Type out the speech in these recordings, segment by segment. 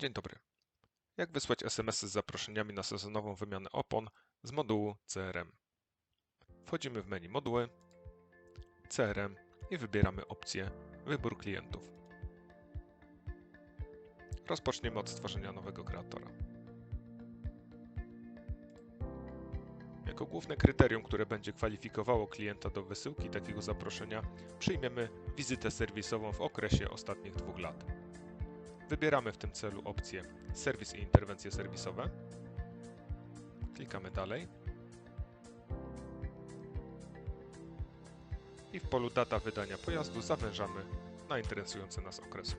Dzień dobry. Jak wysłać SMS-y z zaproszeniami na sezonową wymianę opon z modułu CRM? Wchodzimy w menu Moduły, CRM i wybieramy opcję Wybór klientów. Rozpoczniemy od stworzenia nowego kreatora. Jako główne kryterium, które będzie kwalifikowało klienta do wysyłki takiego zaproszenia, przyjmiemy wizytę serwisową w okresie ostatnich dwóch lat. Wybieramy w tym celu opcję Serwis i interwencje serwisowe. Klikamy dalej. I w polu Data wydania pojazdu zawężamy na interesujący nas okres.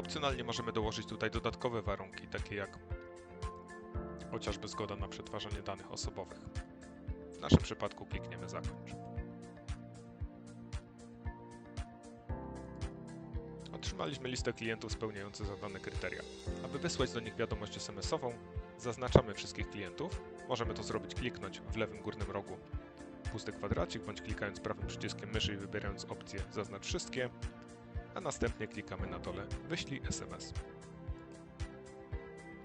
Opcjonalnie możemy dołożyć tutaj dodatkowe warunki, takie jak chociażby zgoda na przetwarzanie danych osobowych. W naszym przypadku klikniemy Zakończ. Otrzymaliśmy listę klientów spełniających zadane kryteria. Aby wysłać do nich wiadomość SMS-ową, zaznaczamy wszystkich klientów. Możemy to zrobić kliknąć w lewym górnym rogu pusty kwadracik, bądź klikając prawym przyciskiem myszy i wybierając opcję Zaznacz wszystkie, następnie klikamy na dole Wyślij SMS.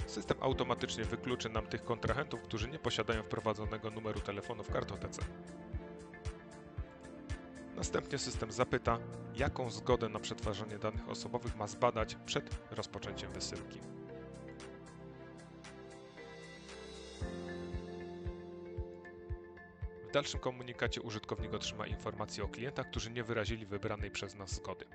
System automatycznie wykluczy nam tych kontrahentów, którzy nie posiadają wprowadzonego numeru telefonu w kartotece. Następnie system zapyta, jaką zgodę na przetwarzanie danych osobowych ma zbadać przed rozpoczęciem wysyłki. W dalszym komunikacie użytkownik otrzyma informacje o klientach, którzy nie wyrazili wybranej przez nas zgody.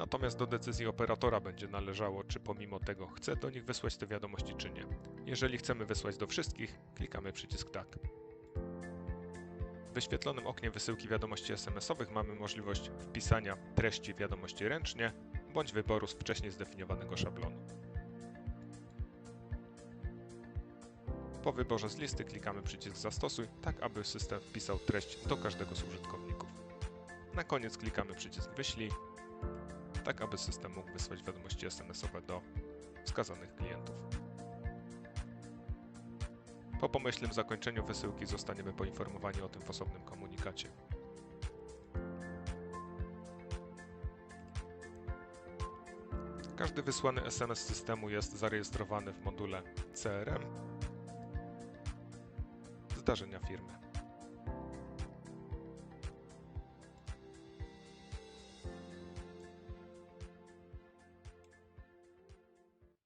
Natomiast do decyzji operatora będzie należało, czy pomimo tego chce do nich wysłać te wiadomości, czy nie. Jeżeli chcemy wysłać do wszystkich, klikamy przycisk tak. W wyświetlonym oknie wysyłki wiadomości SMS-owych mamy możliwość wpisania treści wiadomości ręcznie bądź wyboru z wcześniej zdefiniowanego szablonu. Po wyborze z listy klikamy przycisk Zastosuj, tak aby system wpisał treść do każdego z użytkowników. Na koniec klikamy przycisk Wyślij, tak aby system mógł wysłać wiadomości SMS-owe do wskazanych klientów. Po pomyślnym zakończeniu wysyłki zostaniemy poinformowani o tym w osobnym komunikacie. Każdy wysłany SMS systemu jest zarejestrowany w module CRM Zdarzenia firmy.